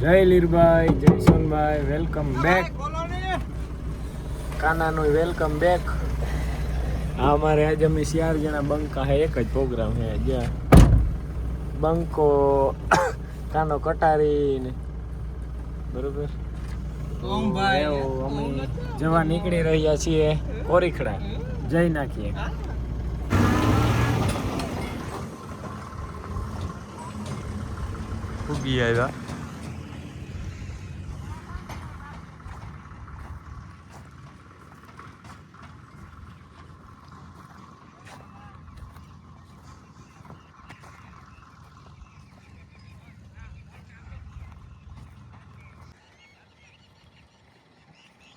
જય લીરભાઈ જય સોનભાઈ વેલકમ બેક કાનાનું વેલકમ બેક આ અમારે આજે અમે ચાર જણા બંકા હે એક જ પ્રોગ્રામ હે જ્યાં બંકો કાનો કટારી ને બરોબર? અમે જવા નીકળી રહ્યા છીએ કોરીખડા જઈ નાખીએ. ઉગી આવ્યા.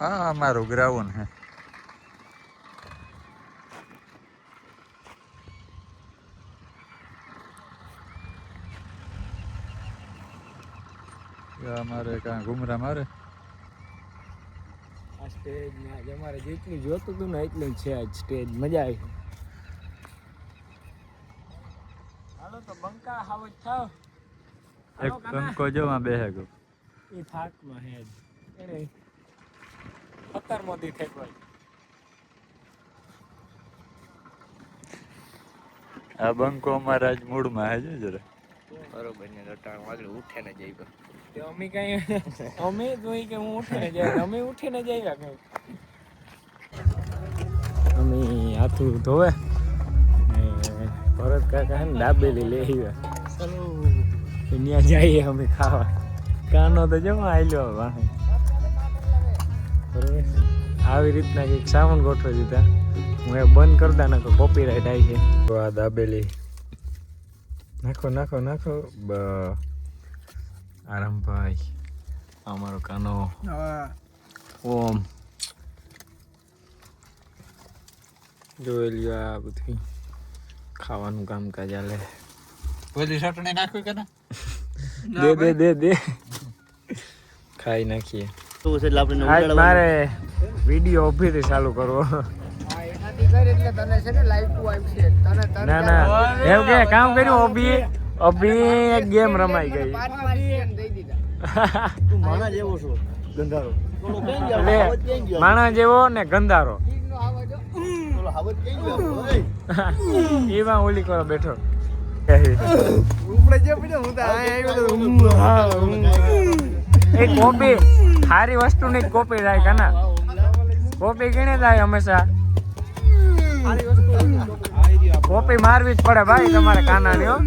હા અમારું ગ્રાઉન્ડ હે. આ અમારે કાં ઘુમરા મારે? આ સ્ટેજ ને આજે અમારે જેટલું જોતું હતું ને એટલું છે આજ સ્ટેજ મજા આવી. હાલો તો બંકા હાવ થાવ. એક બંકો જો માં બેહે ગયો. એ થાકમાં હે જ. એને સત્તર મોદી થેકવાય આ બંકો અમારા આજ મૂડમાં હે જો જરા. બરોબર ને રટાણ વાગડે ઉઠે ને જઈ તો અમે કઈ અમે જોઈ કે હું ઉઠીને જાય અમે ઉઠીને જઈ કઈ? અમે હાથું ધોવે ભરત કાકા ને દાબેલી લઈ આવ્યા. ત્યાં જઈએ અમે ખાવા. કાનો તો જમા આવ્યો વાહે. બરોબર? આવી રીતના કંઈક સાવન ગોઠવી દીધા. હું એ બંધ કરતા નાખો કોપીરાઇટ આવી છે તો આ દાબેલી. નાખો નાખો નાખો. બ આરામભાઈ અમારો કાનો. ઓમ. જોઈ લ્યો આ બધું ખાવાનું કામકાજ ચાલે ઓલી ચટણી નાખવી કે દે દે દે દે. ખાઈ નાખીએ. તો છે એટલે આપણે આજ મારે વીડિયો ઊભીથી ચાલુ કરવો. ના ના એમ કે કામ કર્યું ઓબી ઓબી એક ગેમ રમાઈ ગઈ. તું માણા જેવો છો ગંધારો. ઓલો કેમ ગયો એટલે હાવત કેમ ગયો? માણા જેવો ને ગંધારો. ઓલો હાવત કેમ ગયો? ઓય. એમાં ઓલી કરો બેઠો. એ કોપી સારી વસ્તુ ની કોપી થાય કાના કોપી ગણે થાય હંમેશા? કોપી મારવી જ પડે ભાઈ તમારે કાના ની હો.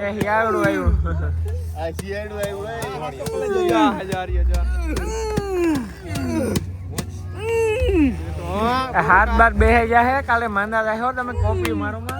એ હિયાળું આવ્યું. આ શિયાળું આવ્યું હાથ બાર બેહે ગયા હે, કાલે માંદા જાય હો, તમે કોપી મારો માં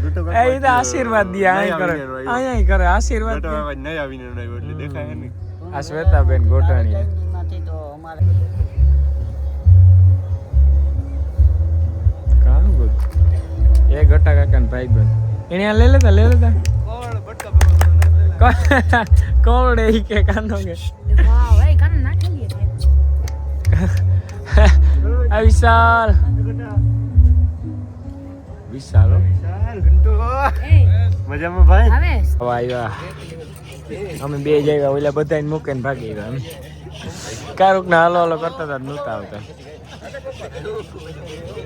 એ તો આશીર્વાદ દે આય કરે. આય કરે આશીર્વાદ દે. આ શ્વેતાબેન ગોટાણી કાનું બધું એ ગટા કાકા ભાઈ બેન એને લઈ લેતા લઈ લેતા? કોવડે એ કે કાનો કે. આ વિશાલ. વિશાલ. મજામાં ભાઈ? હવે. આવ્યા અમે બે જ આવ્યા ઓલા બધાને મૂકીને ભાગી ગયા અમે. કારુક ના હાલો હાલો કરતા હતા નહોતા આવતા.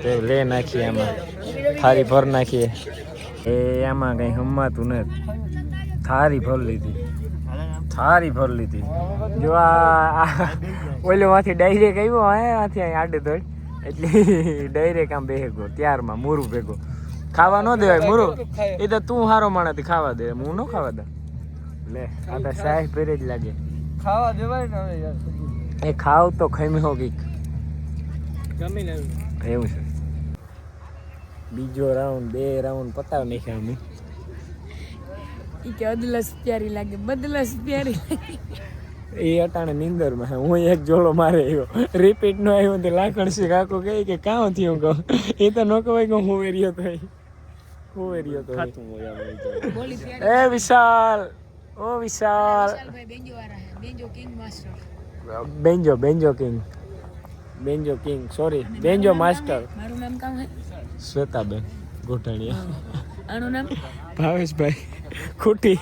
તે લે નાખીએ આમાં. થારી ભર નાખીએ. એ આમાં કઈ હમાતું નથી. થારી ભર લીધી. થારી ભર લીધી. જો આ ઓલો માંથી ડાયરેક્ટ આવ્યો હે માંથી આડે દોડ. એટલે ડાયરેક્ટ આમ બેહે ગયો ત્યારમાં મોરું ભેગો. ખાવા ન દેવાય મુરુ. એ તો તું હારો માણાથી ખાવા દે હું ન ખાવા દે લે આ તો સાહેબ પેરે જ લાગે. ખાવા દેવાય ને હવે યાર. એ ખાવ તો ખમી હો કંઈક. જમીને એવું છે. બીજો રાઉન્ડ બે રાઉન્ડ પતાવ નાખ્યા અમે. ઈ કે અદલસ પ્યારી લાગે બદલસ પ્યારી એ અટાણે નીંદરમાં હે. હું એક જોડો મારે આવ્યો. રિપીટ નો આવ્યો તે લાખણ છે કાકો કહે કે કાં થયું કહું? એ તો ન કહેવાય કે હું વેર્યો તો એ. હું એરિયો તો. એ. બોલી પ્યારી એ વિશાલ ઓ Vishal. Banjo banjo king banjo king. Sorry banjo master. મારું નામ કામ હે? શ્વેતાબેન ગોઠાણીયા. આનું નામ? ભાવેશભાઈ ખોટી.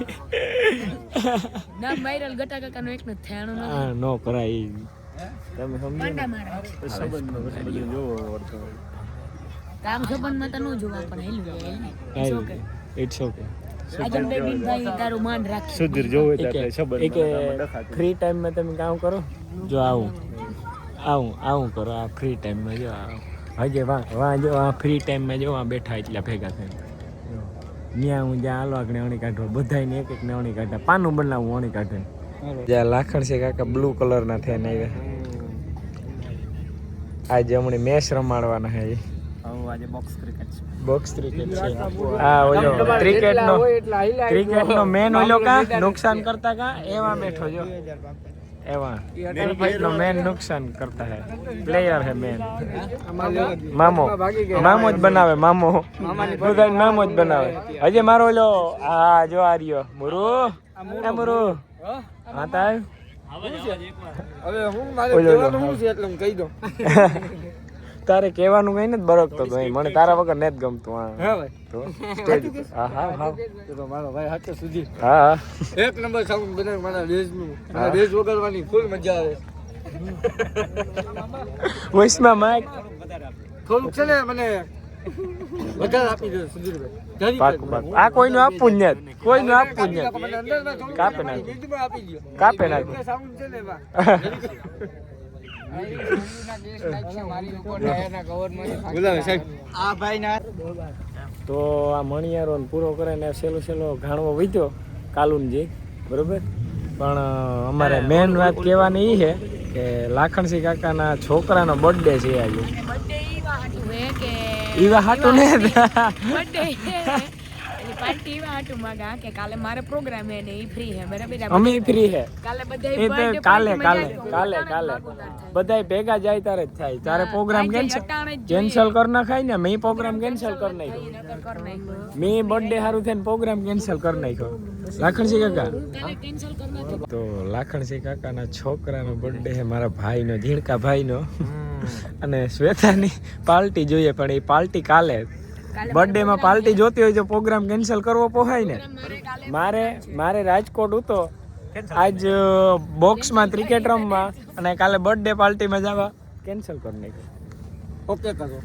નામ વાયરલ ગટા કાકાનો એક નથી થાય આનું નામ નો કરાય. તમે સમજો પાંડા મારા કામ સંબંધમાં તો ન જોવા પણ હેલું it's okay it's okay Sudhir જોવે ફ્રી ટાઈમમાં તમે કામ કરો? જો આવું. આવું આવું કરો. આ ફ્રી ટાઈમમાં જો આવું. હજે વાં વાં જો આ ફ્રી ટાઈમમાં જો આ બેઠા એટલા ભેગા થઈને. ત્યાં હું જ્યાં આગળ અણી કાઢવા બધાને એક એક ને અણી કાઢા પાનું બનાવું અણી કાઢે જ્યાં લાખણ છે કાકા બ્લુ કલરના થઈને આવ્યા. આજે હમણાં મેચ રમાડવાના હે આજે બોક્સ ક્રિકેટ બોક્સ ક્રિકેટ છે. હા ઓલો ક્રિકેટ નો ક્રિકેટ નો મેન ઓલો કા? નુકસાન કરતા કા? એવા બેઠો જો. એવા. નો મેન નુકસાન કરતા હે. પ્લેયર હે મેન મામો. મામો જ બનાવે મામો. બધા મામો જ બનાવે. હજે મારો ઓલો હા જો આ રહ્યો. મુરુ. એ મુરુ. હા તાય હવે હું મારે ઓલો, ઓલો, કહેવાનું શું છે એટલે હું કહી દઉં. તારે કહેવાનું કઈ નથી બરકતો તો મને તારા વગર નથી ગમતું હા. હા ભાઈ. હા હા હા. તો મારો ભાઈ હાથે સુધી. હા હા. એક નંબર સાઉન્ડ બને મારા દેશનું મારા બેઝ વગાડવાની ફૂલ મજા આવે. વોઇસમાં માઇક. થોડુંક છે ને મને વધારે આપી દો સુધીરભાઈ. જરી પાક કરી. પાક. આ કોઈનું આપવું જ નથી. કોઈનું આપવું જ કાપી નાખો, નથી કાપી નાખો. કાપી છે ને તો આ મણિયારો પૂરો કરે ને સેલો સેલો ઘાણવો વીધો કાલુનજી બરોબર? પણ અમારે મેન વાત કહેવાની એ છે કે લાખણસિંહ કાકાના છોકરાનો બર્થડે છે આજે. એવા ઈવા હાટું ને? પાર્ટી કે કાલે મારે પ્રોગ્રામ હે ને ઈ ફ્રી હે બરાબર? અમે ફ્રી છે. કાલે બધા એ તો કાલે કાલે કાલે કાલે. બધાય ભેગા જાય તારે જ થાય. તારે પ્રોગ્રામ કેન્સલ કેન્સલ કરી નાખાય ને મેં પ્રોગ્રામ કેન્સલ કરી નાખ્યો. મેં બર્થડે સારું થઈને પ્રોગ્રામ કેન્સલ કર નાખ્યો. લાખણસિંહ કાકા? તો લાખણસિંહ કાકાના છોકરાનો બર્થડે છે મારા ભાઈનો ઝીણકા ભાઈનો. અને શ્વેતાની પાર્ટી જોઈએ પણ એ પાર્ટી કાલે બર્થડે માં પાર્ટી જોતી હોય તો પ્રોગ્રામ કેન્સલ કરવો પોહાય ને? મારે મારે રાજકોટ ઉતો. આજ બોક્સમાં ક્રિકેટ રમવા અને કાલે બર્થડે પાર્ટીમાં જવા. કેન્સલ કરી નાખ્યું. ઓકે કરો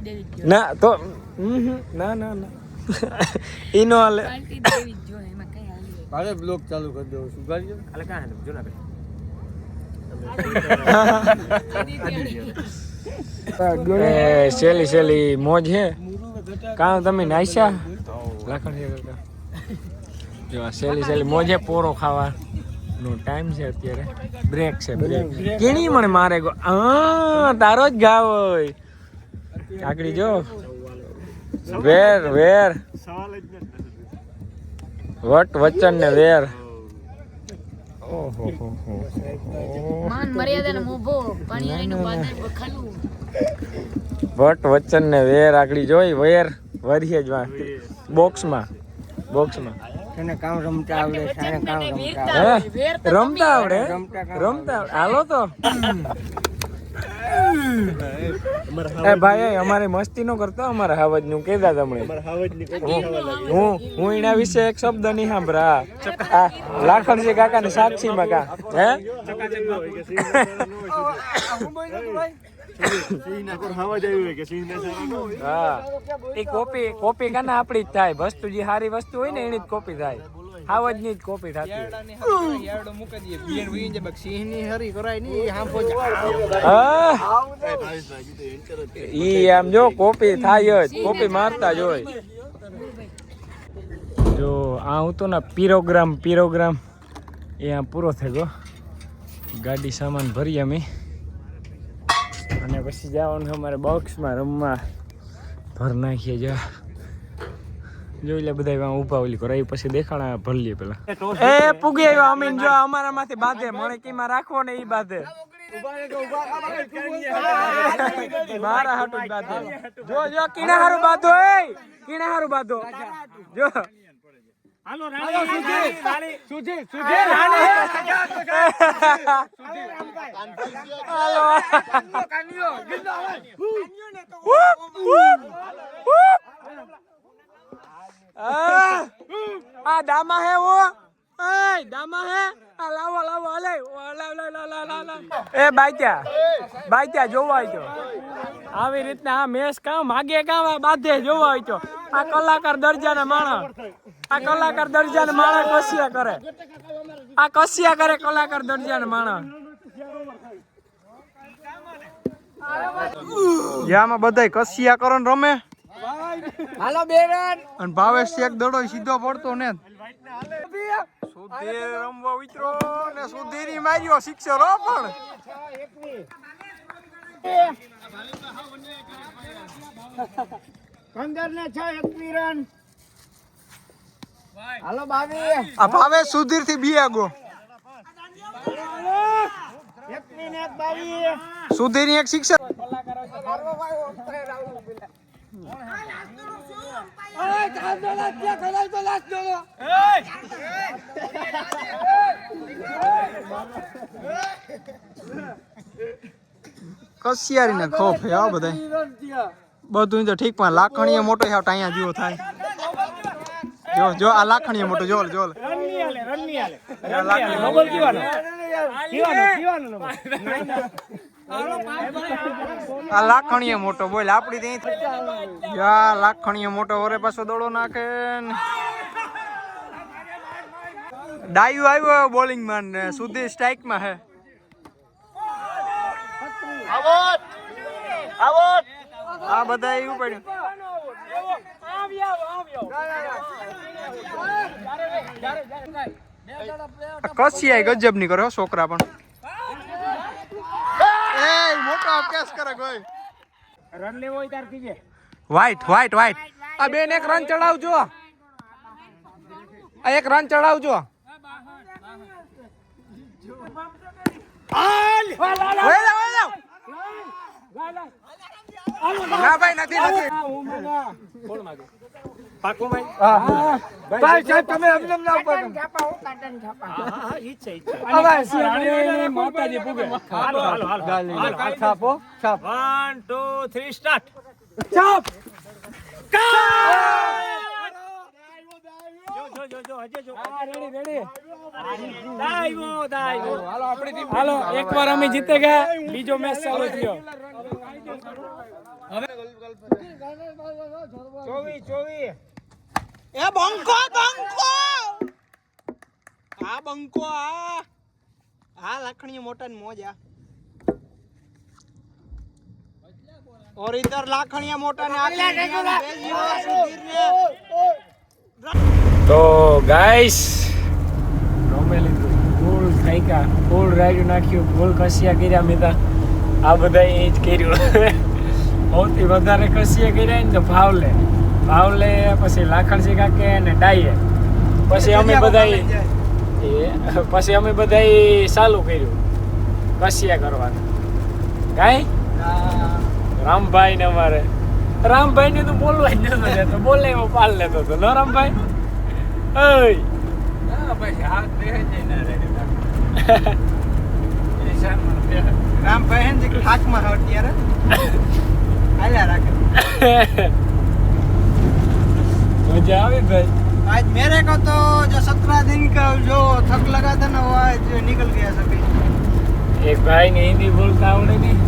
દેવી ના તો ના ના ના. ઈનો હાલે. દેવી ચાલુ કરી દઉં છું ગાડી કાં હાલે? જુનાગઢ. સેલી શેલી મોજ હે? કાં તમે નાઈશા લાખણ છે કરતા. જો, આ સેલી શેલી મોજ પોરો ખાવા નો ટાઈમ છે અત્યારે. બ્રેક છે બ્રેક કેણી મને મારે હા તારો જ ગાવ હોય. કાકડી જો. વેર વેર. વટ વચન ને વેર. ઓહો હો હો માન મર્યાદાને મોભો પાણીયારીનું બાદર બખાલું વટ વચન ને વેર આગળી જોઈ વેર વરીએ જ બોક્સમાં બોક્સમાં. તને કામ રમતા આવડે તને કામ રમતા હે? રમતા આવડે? રમતા આવડે. હાલો તો. એ ભાઈ અમારે મસ્તી નો કરતો અમારે હાવજનું કેદા તમને હું હું એના વિશે એક શબ્દ નહીં સાંભળા લાખણ લાખણજી કાકા ને સાક્ષી માં કા હે? હા. એ કોપી કોપી કાના આપણી જ થાય. વસ્તુ જે સારી વસ્તુ હોય ને એની જ કોપી થાય. હાવજની જ કોપી થતી હોય. સિંહની હરી કરાય નહીં હાંફો હા? ઈ આમ જો કોપી થાય જ કોપી મારતા જ હોય. જો આ હું તો ના પીરોગ્રામ પીરોગ્રામ. એ આ પૂરો થઈ ગયો. ગાડી સામાન ભરી અમે. અને પછી જવાનું અમારે બોક્સમાં રમવા ભર નાખીએ જા. જોઈ લે બધા ઊભા ઓલી કરાય પછી દેખાણા ભરલી પેલા. એ પૂગી આવ્યો અમીન જો અમારા માંથી બાંધે મને કીમાં? રાખવો ને ઈ બાંધે. મારા હાટુ બાંધો. જો જો કીણા હારું બાંધો એ કીણા હારું બાંધો. જો. હાલો સુજી સુજી હાલો આ આ દામા હે ઓ એ દામા હે. આ લાવો લાવો લાવ લાવ લાવ લાવ લાવ એ બાઈત્યા બાઈત્યા જોવા આવ્યો આવી રીતના આ મેસ કામ માગે કામ આ બાધે જોવા આવ્યો આ કલાકાર દરજાના માણસ. આ કલાકાર દરજાના માણસ કસિયા કરે. આ કસિયા કરે કલાકાર દરજાના માણસ. યામાં બધાય કસિયા કરો ને રમે. હાલો બેરન અને ભાવેશ એક દડો સીધો પડતો ને. સુધીર રમવા ઉતરો ને સુધીરી માર્યો શિક્ષરો પણ. પંદર ને છ એકવી રન હાલો બાવી. આ ભાવેશ સુધીરથી બી આગો એકવી બાવી સુધીરની એક શિક્ષક કસિયારી ને ખોફ હે આ બધા બધું તો ઠીક પણ લાખણીએ મોટો છે ટાયા જેવો થાય. જો જો આ લાખણીએ મોટો જોલ જોલ. આ લાખણીએ મોટો બોલ આપડી ત્યાં યા લાખણીએ મોટો ઓરે પાછો દોડો નાખે. ડાયુ આવ્યો બોલિંગમાં ને સુધી સ્ટ્રાઇકમાં હે. આ બધા એવું પડ્યું. આય ગજબની કરો છોકરા પણ એ મોટો કરે કોઈ. રન લેવો હોય તાર કીજે વ્હાઈટ વ્હાઈટ વ્હાઈટ આ બેન એક રન ચડાવજો. આ એક રન ચડાવજો. ના ભાઈ નથી નથી. ભાઈ? સાહેબ તમે અભિનંદન આપો માતાજી પૂગે. હાલો હાલો હાલો છાપો છાપ. વન ટુ થ્રી સ્ટાર્ટ છાપ. હાલો એકવાર અમે જીતે ગયા. બીજો મેચ ચાલુ થયો. ચોવીસ ચોવીસ. એ બંકો બંકો! આ બંકો આ. આ લાખણી મોટા ને મોજા ઓર ઇધર લાખણીયા મોટા ને આખી તો ગાઈસ રોમે લીધું ફૂલ ખાઈકા ફૂલ રાઈડ નાખ્યું ફૂલ કસિયા કર્યા મેતા આ બધા એ જ કર્યું. સૌથી વધારે કસિયા કર્યા ને તો ફાવલે. બાવલે પછી લાખણજી કાકે અને ડાઈએ. પછી અમે બધા પછી અમે બધા ચાલુ કર્યું. કસિયા કરવાનું. કાંઈ રામભાઈ ને અમારે. રામભાઈ ને તો બોલવા જ નતો બોલે એવો પાલ લેતો હતો. ન રામભાઈ? ઓય. રામભાઈ હાકમાં અત્યારે. હાલ્યા રાખે. મજા આવે ભાઈ आज मेरे को तो जो सत्रह दिन का जो थक लगा था ना वो आज निकल गया सभी એક ભાઈ ને હિન્દી બોલતા આવડે નહીં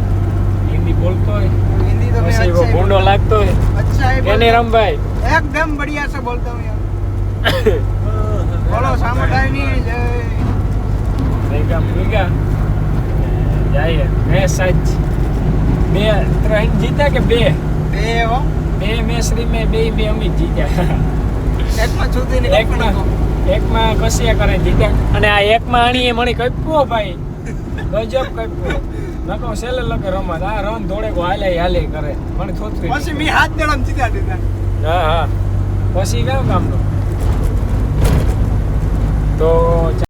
હિન્દી બોલતો હોય हिंदी तो मैं પછી अच्छा એવો ही ભૂંડો बोलता લાગતો હોય हूँ। अच्छा ही એને बोलता રામભાઈ हूँ। एकदम बढ़िया से बोलता हूँ यार बोलो सामुदाय नहीं जय ભેગા ભેગા જાય મેચ સાચ બે ત્રણ જીત્યા કે બે બે હો બે મેચ રીમે બે બે અમે જીત્યા. એકમાં સુધી ને એકમાં એકમાં કસિયા કરે જીત્યા. અને આ એકમાં આણીએ મણી કપ્યો ભાઈ. ગજબ કપ્યો નકો સેલે લગે રમત. આ રન દોડે કો હાલે હાલે કરે. પણ થોતરી હા હા. પછી કામ કામ તો